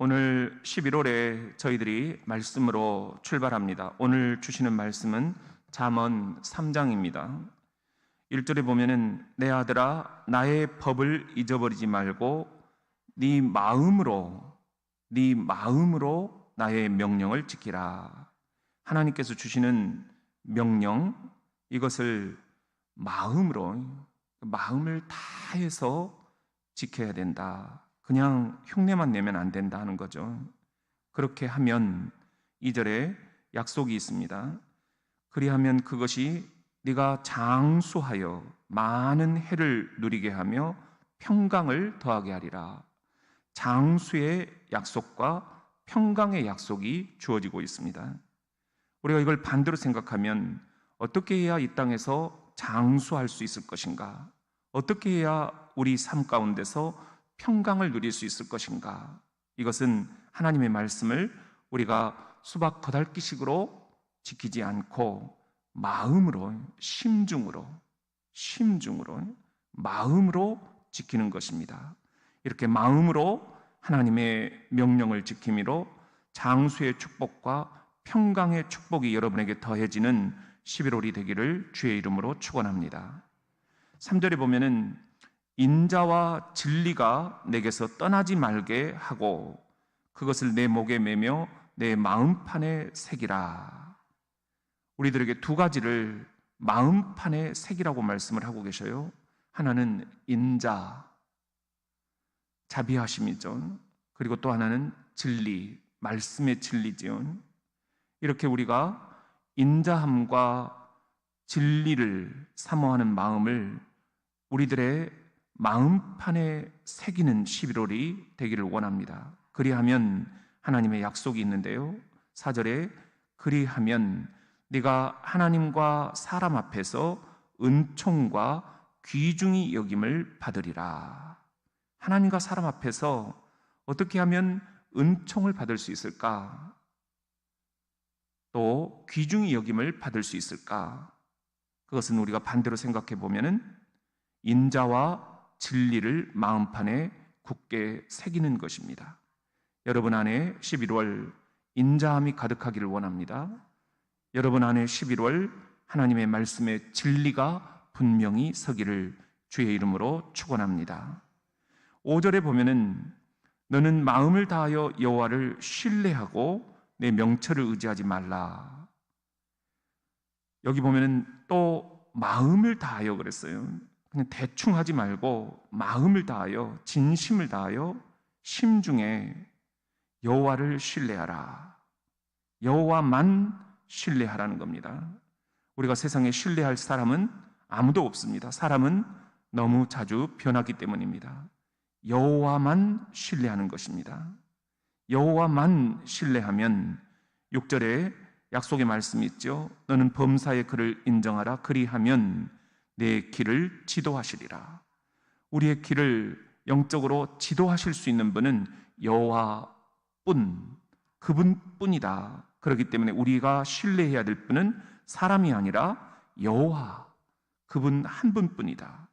오늘 11월에 저희들이 말씀으로 출발합니다. 오늘 주시는 말씀은 잠언 3장입니다. 1절에 보면은 내 아들아 나의 법을 잊어버리지 말고 네 마음으로 네 마음으로 나의 명령을 지키라. 하나님께서 주시는 명령 이것을 마음으로 마음을 다해서 지켜야 된다. 그냥 흉내만 내면 안 된다 하는 거죠. 그렇게 하면 이절에 약속이 있습니다. 그리하면 그것이 네가 장수하여 많은 해를 누리게 하며 평강을 더하게 하리라. 장수의 약속과 평강의 약속이 주어지고 있습니다. 우리가 이걸 반대로 생각하면 어떻게 해야 이 땅에서 장수할 수 있을 것인가? 어떻게 해야 우리 삶 가운데서 평강을 누릴 수 있을 것인가? 이것은 하나님의 말씀을 우리가 수박 거달기식으로 지키지 않고 마음으로, 심중으로, 심중으로, 마음으로 지키는 것입니다. 이렇게 마음으로 하나님의 명령을 지킴으로 장수의 축복과 평강의 축복이 여러분에게 더해지는 11월이 되기를 주의 이름으로 축원합니다. 3절에 보면은 인자와 진리가 내게서 떠나지 말게 하고 그것을 내 목에 매며 내 마음판에 새기라. 우리들에게 두 가지를 마음판에 새기라고 말씀을 하고 계셔요. 하나는 인자, 자비하심이죠. 그리고 또 하나는 진리, 말씀의 진리지요. 이렇게 우리가 인자함과 진리를 사모하는 마음을 우리들의 마음판에 새기는 11월이 되기를 원합니다. 그리하면 하나님의 약속이 있는데요. 4절에 그리하면 네가 하나님과 사람 앞에서 은총과 귀중히 여김을 받으리라. 하나님과 사람 앞에서 어떻게 하면 은총을 받을 수 있을까? 또 귀중히 여김을 받을 수 있을까? 그것은 우리가 반대로 생각해 보면은 인자와 진리를 마음판에 굳게 새기는 것입니다. 여러분 안에 11월 인자함이 가득하기를 원합니다. 여러분 안에 11월 하나님의 말씀의 진리가 분명히 서기를 주의 이름으로 축원합니다. 5절에 보면은 너는 마음을 다하여 여호와를 신뢰하고 내 명철을 의지하지 말라. 여기 보면은 또 마음을 다하여 그랬어요. 그냥 대충 하지 말고 마음을 다하여 진심을 다하여 심중에 여호와를 신뢰하라. 여호와만 신뢰하라는 겁니다. 우리가 세상에 신뢰할 사람은 아무도 없습니다. 사람은 너무 자주 변하기 때문입니다. 여호와만 신뢰하는 것입니다. 여호와만 신뢰하면 6절에 약속의 말씀이 있죠. 너는 범사의 그를 인정하라. 그리하면 내 길을 지도하시리라. 우리의 길을 영적으로 지도하실 수 있는 분은 여호와뿐 그분뿐이다. 그렇기 때문에 우리가 신뢰해야 될 분은 사람이 아니라 여호와 그분 한 분뿐이다.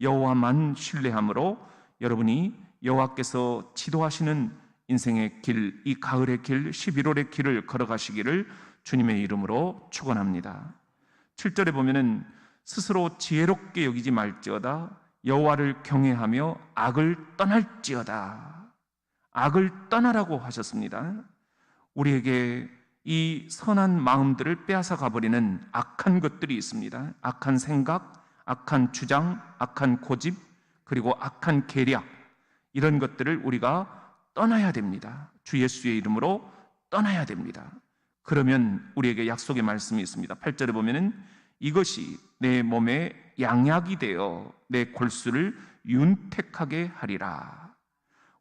여호와만 신뢰함으로 여러분이 여호와께서 지도하시는 인생의 길, 이 가을의 길, 11월의 길을 걸어가시기를 주님의 이름으로 축원합니다. 7절에 보면은 스스로 지혜롭게 여기지 말지어다 여호와를 경외하며 악을 떠날지어다. 악을 떠나라고 하셨습니다. 우리에게 이 선한 마음들을 빼앗아 가버리는 악한 것들이 있습니다. 악한 생각, 악한 주장, 악한 고집, 그리고 악한 계략, 이런 것들을 우리가 떠나야 됩니다. 주 예수의 이름으로 떠나야 됩니다. 그러면 우리에게 약속의 말씀이 있습니다. 8절에 보면은 이것이 내 몸에 양약이 되어 내 골수를 윤택하게 하리라.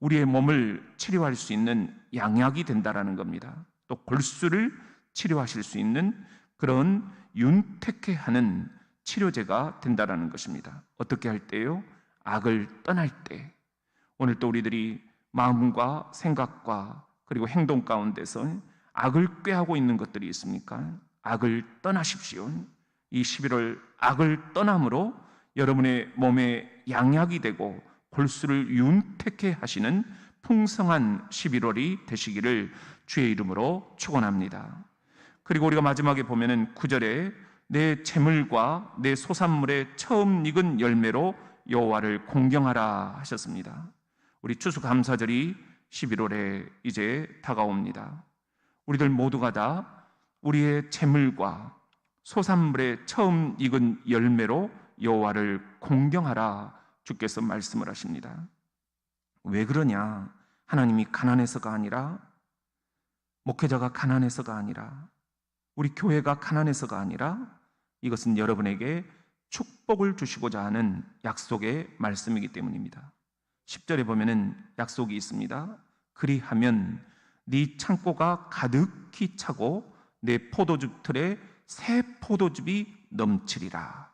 우리의 몸을 치료할 수 있는 양약이 된다라는 겁니다. 또 골수를 치료하실 수 있는 그런 윤택해 하는 치료제가 된다라는 것입니다. 어떻게 할 때요? 악을 떠날 때. 오늘 또 우리들이 마음과 생각과 그리고 행동 가운데서 악을 꾀하고 있는 것들이 있습니까? 악을 떠나십시오. 이 11월 악을 떠남으로 여러분의 몸에 양약이 되고 골수를 윤택해 하시는 풍성한 11월이 되시기를 주의 이름으로 축원합니다. 그리고 우리가 마지막에 보면은 9절에 내 재물과 내 소산물의 처음 익은 열매로 여호와를 공경하라 하셨습니다. 우리 추수감사절이 11월에 이제 다가옵니다. 우리들 모두가 다 우리의 재물과 소산물의 처음 익은 열매로 여호와를 공경하라 주께서 말씀을 하십니다. 왜 그러냐? 하나님이 가난해서가 아니라 목회자가 가난해서가 아니라 우리 교회가 가난해서가 아니라 이것은 여러분에게 축복을 주시고자 하는 약속의 말씀이기 때문입니다. 10절에 보면은 약속이 있습니다. 그리하면 네 창고가 가득히 차고 내 포도즙 틀에 새 포도즙이 넘치리라.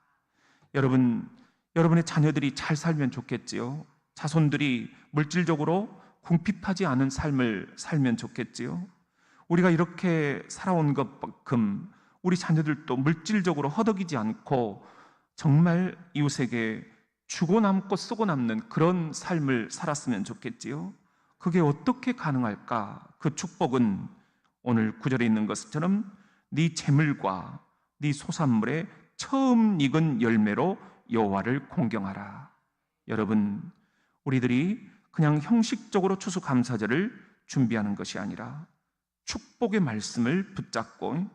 여러분, 여러분의 자녀들이 잘 살면 좋겠지요. 자손들이 물질적으로 궁핍하지 않은 삶을 살면 좋겠지요. 우리가 이렇게 살아온 것만큼 우리 자녀들도 물질적으로 허덕이지 않고 정말 이웃에게 주고 남고 쓰고 남는 그런 삶을 살았으면 좋겠지요. 그게 어떻게 가능할까? 그 축복은 오늘 구절에 있는 것처럼 네 재물과 네 소산물의 처음 익은 열매로 여호와를 공경하라. 여러분, 우리들이 그냥 형식적으로 추수감사절을 준비하는 것이 아니라 축복의 말씀을 붙잡고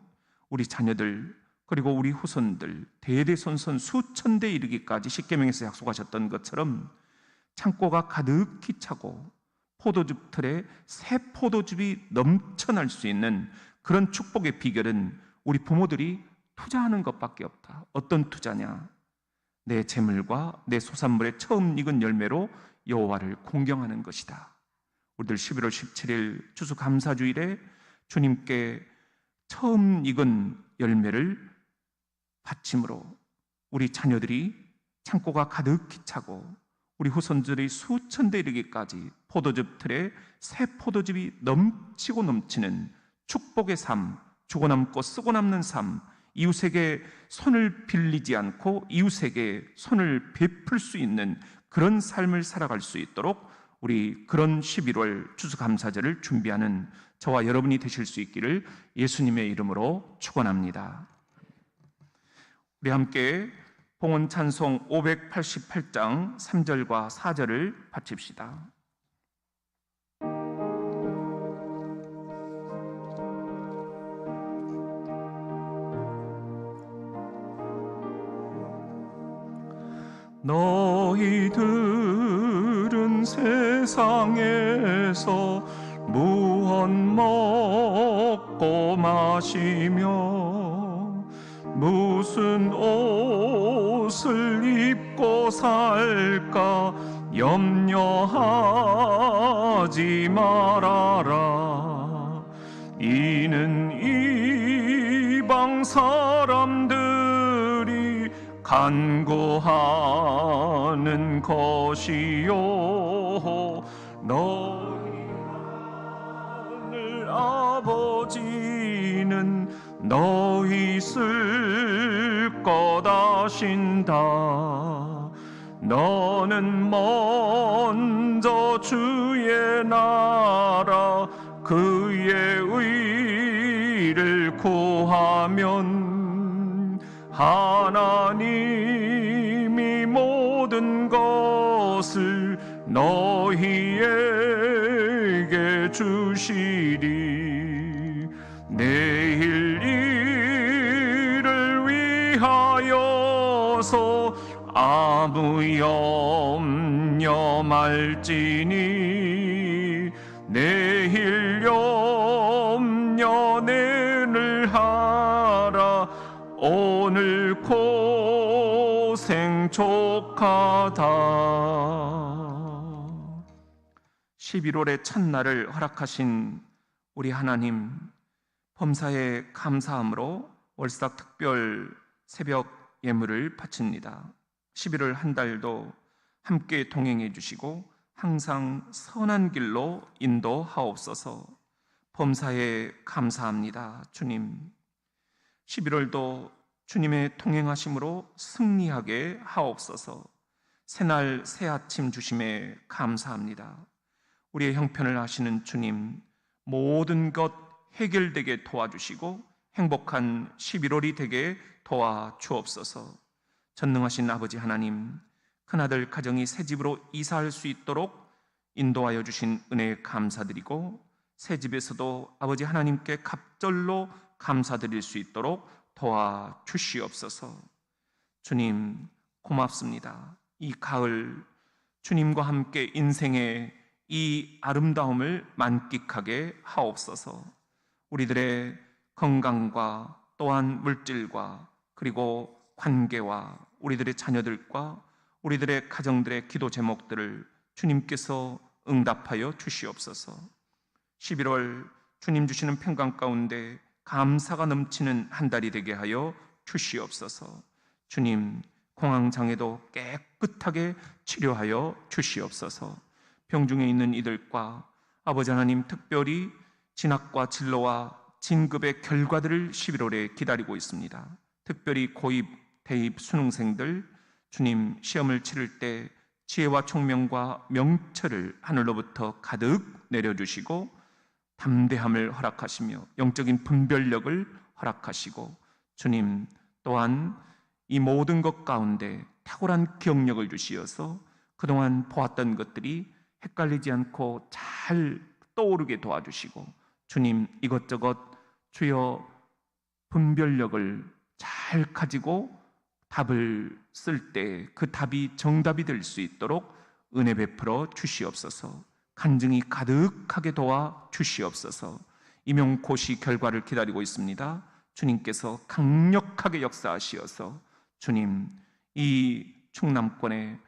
우리 자녀들 그리고 우리 후손들 대대손손 수천 대 이르기까지 십계명에서 약속하셨던 것처럼 창고가 가득히 차고 포도즙 틀에 새 포도즙이 넘쳐날 수 있는 그런 축복의 비결은 우리 부모들이 투자하는 것밖에 없다. 어떤 투자냐? 내 재물과 내 소산물의 처음 익은 열매로 여호와를 공경하는 것이다. 우리들 11월 17일 추수 감사주일에 주님께 처음 익은 열매를 받침으로 우리 자녀들이 창고가 가득히 차고 우리 후손들이 수천 대 이르기까지 포도즙 틀에 새 포도즙이 넘치고 넘치는 축복의 삶, 주고 남고 쓰고 남는 삶, 이웃에게 손을 빌리지 않고 이웃에게 손을 베풀 수 있는 그런 삶을 살아갈 수 있도록 우리 그런 11월 추수감사절을 준비하는 저와 여러분이 되실 수 있기를 예수님의 이름으로 축원합니다. 우리 함께 봉헌 찬송 588장 3절과 4절을 바칩시다. 너희들은 세상에서 무언 먹고 마시며 무슨 옷을 입고 살까 염려하지 말아라. 이는 이방 사람들이 간구하는 것이요. 너희 하늘 아버지는 너희 쓸 것하신다. 너는 먼저 주의 나라 그의 의를 구하면 하나님 너희에게 주시리. 내일 일을 위하여서 아무 염려 말지니. 내일 염려 내를 하라. 오늘 고생 족하다 11월의 첫날을 허락하신 우리 하나님 범사에 감사함으로 월삭 특별 새벽 예물을 바칩니다. 11월 한 달도 함께 동행해 주시고 항상 선한 길로 인도하옵소서. 범사에 감사합니다. 주님. 11월도 주님의 동행하심으로 승리하게 하옵소서. 새날 새 아침 주심에 감사합니다. 우리의 형편을 아시는 주님, 모든 것 해결되게 도와주시고 행복한 11월이 되게 도와 주옵소서. 전능하신 아버지 하나님, 큰아들 가정이 새 집으로 이사할 수 있도록 인도하여 주신 은혜에 감사드리고 새 집에서도 아버지 하나님께 갑절로 감사드릴 수 있도록 도와 주시옵소서. 주님 고맙습니다. 이 가을 주님과 함께 인생의 이 아름다움을 만끽하게 하옵소서. 우리들의 건강과 또한 물질과 그리고 관계와 우리들의 자녀들과 우리들의 가정들의 기도 제목들을 주님께서 응답하여 주시옵소서. 11월 주님 주시는 평강 가운데 감사가 넘치는 한 달이 되게 하여 주시옵소서. 주님, 공황장애도 깨끗하게 치료하여 주시옵소서. 병중에 있는 이들과 아버지 하나님 특별히 진학과 진로와 진급의 결과들을 11월에 기다리고 있습니다. 특별히 고입, 대입 수능생들 주님 시험을 치를 때 지혜와 총명과 명철을 하늘로부터 가득 내려주시고 담대함을 허락하시며 영적인 분별력을 허락하시고 주님 또한 이 모든 것 가운데 탁월한 기억력을 주시어서 그동안 보았던 것들이 헷갈리지 않고 잘 떠오르게 도와주시고 주님 이것저것 주여 분별력을 잘 가지고 답을 쓸 때 그 답이 정답이 될 수 있도록 은혜 베풀어 주시옵소서. 간증이 가득하게 도와 주시옵소서. 임용고시 결과를 기다리고 있습니다. 주님께서 강력하게 역사하시어서 주님 이 충남권에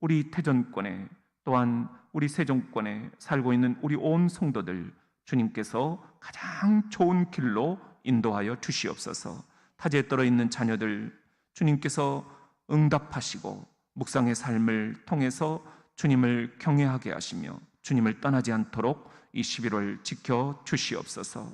우리 태전권에 또한 우리 세종권에 살고 있는 우리 온 성도들 주님께서 가장 좋은 길로 인도하여 주시옵소서. 타지에 떨어 있는 자녀들 주님께서 응답하시고 묵상의 삶을 통해서 주님을 경외하게 하시며 주님을 떠나지 않도록 이 11월 지켜 주시옵소서.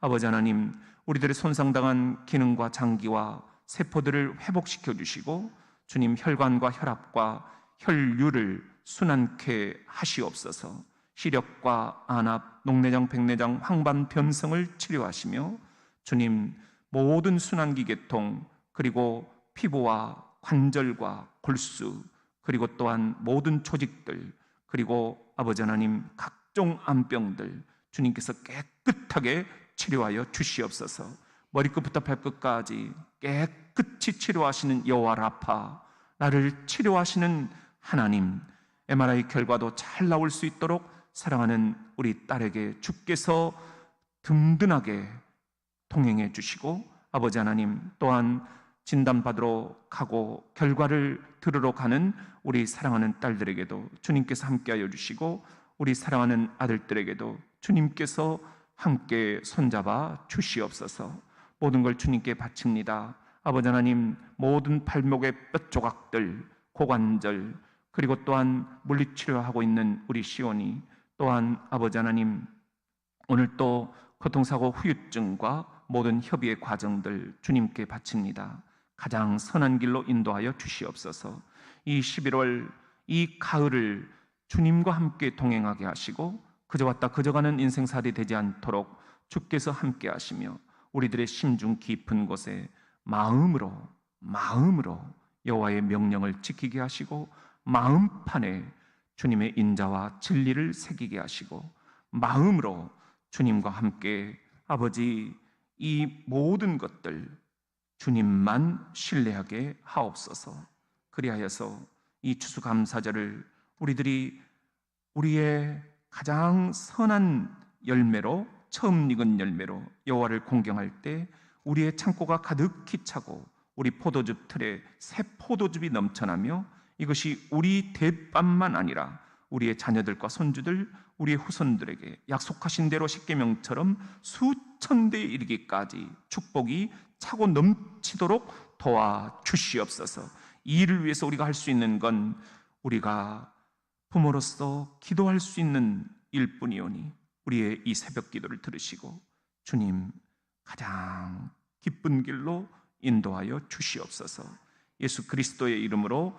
아버지 하나님, 우리들의 손상당한 기능과 장기와 세포들을 회복시켜 주시고 주님 혈관과 혈압과 혈류를 순환케 하시옵소서. 시력과 안압, 녹내장, 백내장, 황반 변성을 치료하시며 주님 모든 순환기 계통 그리고 피부와 관절과 골수 그리고 또한 모든 조직들 그리고 아버지 하나님 각종 암병들 주님께서 깨끗하게 치료하여 주시옵소서. 머리끝부터 발끝까지 깨끗이 치료하시는 여호와 라파 나를 치료하시는 하나님 MRI 결과도 잘 나올 수 있도록 사랑하는 우리 딸에게 주께서 든든하게 동행해 주시고 아버지 하나님 또한 진단받으러 가고 결과를 들으러 가는 우리 사랑하는 딸들에게도 주님께서 함께하여 주시고 우리 사랑하는 아들들에게도 주님께서 함께 손잡아 주시옵소서 모든 걸 주님께 바칩니다. 아버지 하나님 모든 발목의 뼈 조각들 고관절 그리고 또한 물리치료하고 있는 우리 시온이 또한 아버지 하나님 오늘 또 교통사고 후유증과 모든 협의의 과정들 주님께 바칩니다. 가장 선한 길로 인도하여 주시옵소서. 이 11월 이 가을을 주님과 함께 동행하게 하시고 그저 왔다 그저 가는 인생살이 되지 않도록 주께서 함께 하시며 우리들의 심중 깊은 곳에 마음으로 마음으로 여호와의 명령을 지키게 하시고 마음판에 주님의 인자와 진리를 새기게 하시고 마음으로 주님과 함께 아버지 이 모든 것들 주님만 신뢰하게 하옵소서. 그리하여서 이 추수감사절을 우리들이 우리의 가장 선한 열매로 처음 익은 열매로 여호와를 공경할 때 우리의 창고가 가득히 차고 우리 포도즙 틀에 새 포도즙이 넘쳐나며 이것이 우리 대빵만 아니라 우리의 자녀들과 손주들, 우리의 후손들에게 약속하신 대로 십계명처럼 수천 대에 이르기까지 축복이 차고 넘치도록 도와 주시옵소서. 이 일을 위해서 우리가 할 수 있는 건 우리가 부모로서 기도할 수 있는 일뿐이오니 우리의 이 새벽 기도를 들으시고 주님 가장 기쁜 길로 인도하여 주시옵소서. 예수 그리스도의 이름으로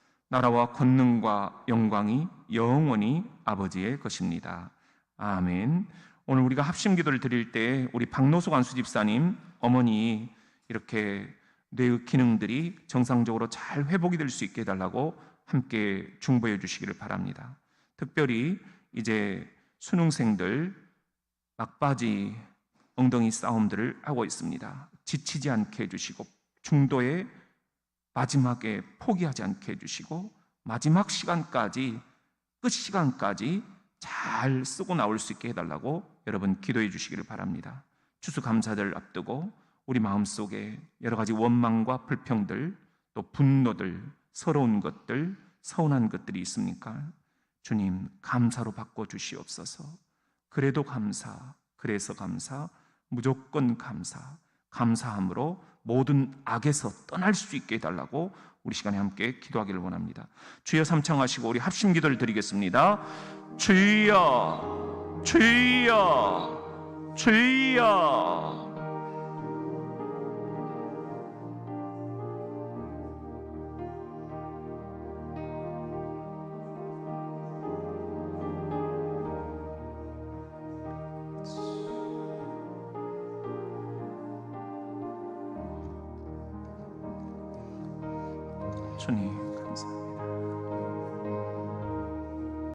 나라와 권능과 영광이 영원히 아버지의 것입니다. 아멘. 오늘 우리가 합심 기도를 드릴 때 우리 박노숙 안수집사님 어머니 이렇게 뇌의 기능들이 정상적으로 잘 회복이 될 수 있게 해달라고 함께 중보해 주시기를 바랍니다. 특별히 이제 수능생들 막바지 엉덩이 싸움들을 하고 있습니다. 지치지 않게 해주시고 중도에 마지막에 포기하지 않게 해주시고 마지막 시간까지 끝 시간까지 잘 쓰고 나올 수 있게 해달라고 여러분 기도해 주시기를 바랍니다. 추수 감사절 앞두고 우리 마음 속에 여러 가지 원망과 불평들 또 분노들 서러운 것들 서운한 것들이 있습니까? 주님 감사로 바꿔 주시옵소서. 그래도 감사, 그래서 감사, 무조건 감사, 감사함으로 모든 악에서 떠날 수 있게 해달라고 우리 시간에 함께 기도하기를 원합니다. 주여 삼창하시고 우리 합심 기도를 드리겠습니다. 주여, 주여, 주여.